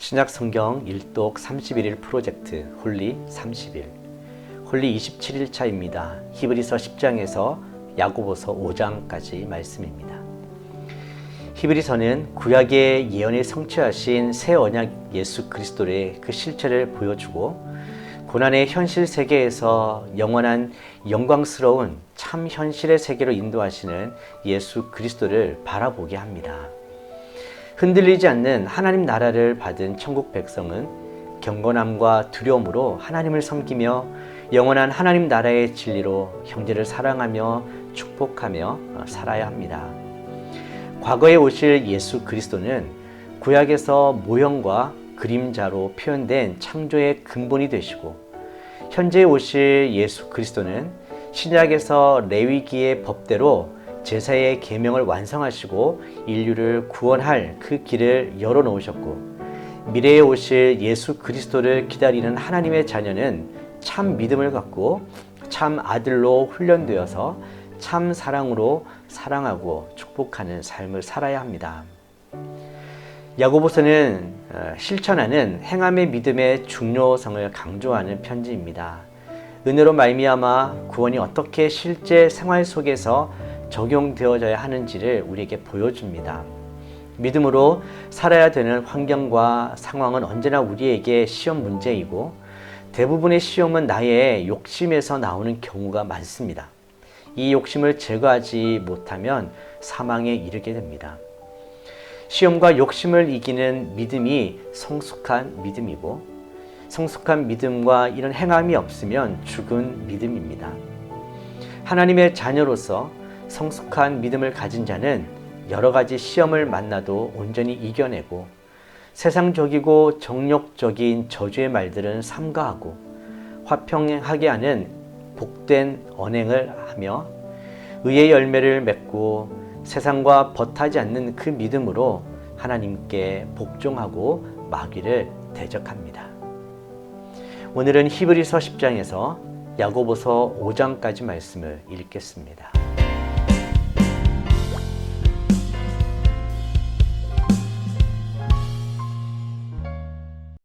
신약 성경 일독 31일 프로젝트 홀리 30일 홀리 27일 차입니다. 히브리서 10장에서 야고보서 5장까지 말씀입니다. 히브리서는 구약의 예언에 성취하신 새 언약 예수 그리스도의 그 실체를 보여주고 고난의 현실 세계에서 영원한 영광스러운 참 현실의 세계로 인도하시는 예수 그리스도를 바라보게 합니다. 흔들리지 않는 하나님 나라를 받은 천국 백성은 경건함과 두려움으로 하나님을 섬기며 영원한 하나님 나라의 진리로 형제를 사랑하며 축복하며 살아야 합니다. 과거에 오실 예수 그리스도는 구약에서 모형과 그림자로 표현된 창조의 근본이 되시고 현재 오실 예수 그리스도는 신약에서 레위기의 법대로 제사의 계명을 완성하시고 인류를 구원할 그 길을 열어 놓으셨고 미래에 오실 예수 그리스도를 기다리는 하나님의 자녀는 참 믿음을 갖고 참 아들로 훈련되어서 참 사랑으로 사랑하고 축복하는 삶을 살아야 합니다. 야고보서는 어, 실천하는 행함의 믿음의 중요성을 강조하는 편지입니다. 은혜로 말미암아 구원이 어떻게 실제 생활 속에서 적용되어져야 하는지를 우리에게 보여줍니다. 믿음으로 살아야 되는 환경과 상황은 언제나 우리에게 시험 문제이고 대부분의 시험은 나의 욕심에서 나오는 경우가 많습니다. 이 욕심을 제거하지 못하면 사망에 이르게 됩니다. 시험과 욕심을 이기는 믿음이 성숙한 믿음이고 성숙한 믿음과 이런 행함이 없으면 죽은 믿음입니다. 하나님의 자녀로서 성숙한 믿음을 가진 자는 여러 가지 시험을 만나도 온전히 이겨내고 세상적이고 정욕적인 저주의 말들은 삼가하고 화평하게 하는 복된 언행을 하며 의의 열매를 맺고 세상과 벗하지 않는 그 믿음으로 하나님께 복종하고 마귀를 대적합니다. 오늘은 히브리서 10장에서 야고보서 5장까지 말씀을 읽겠습니다.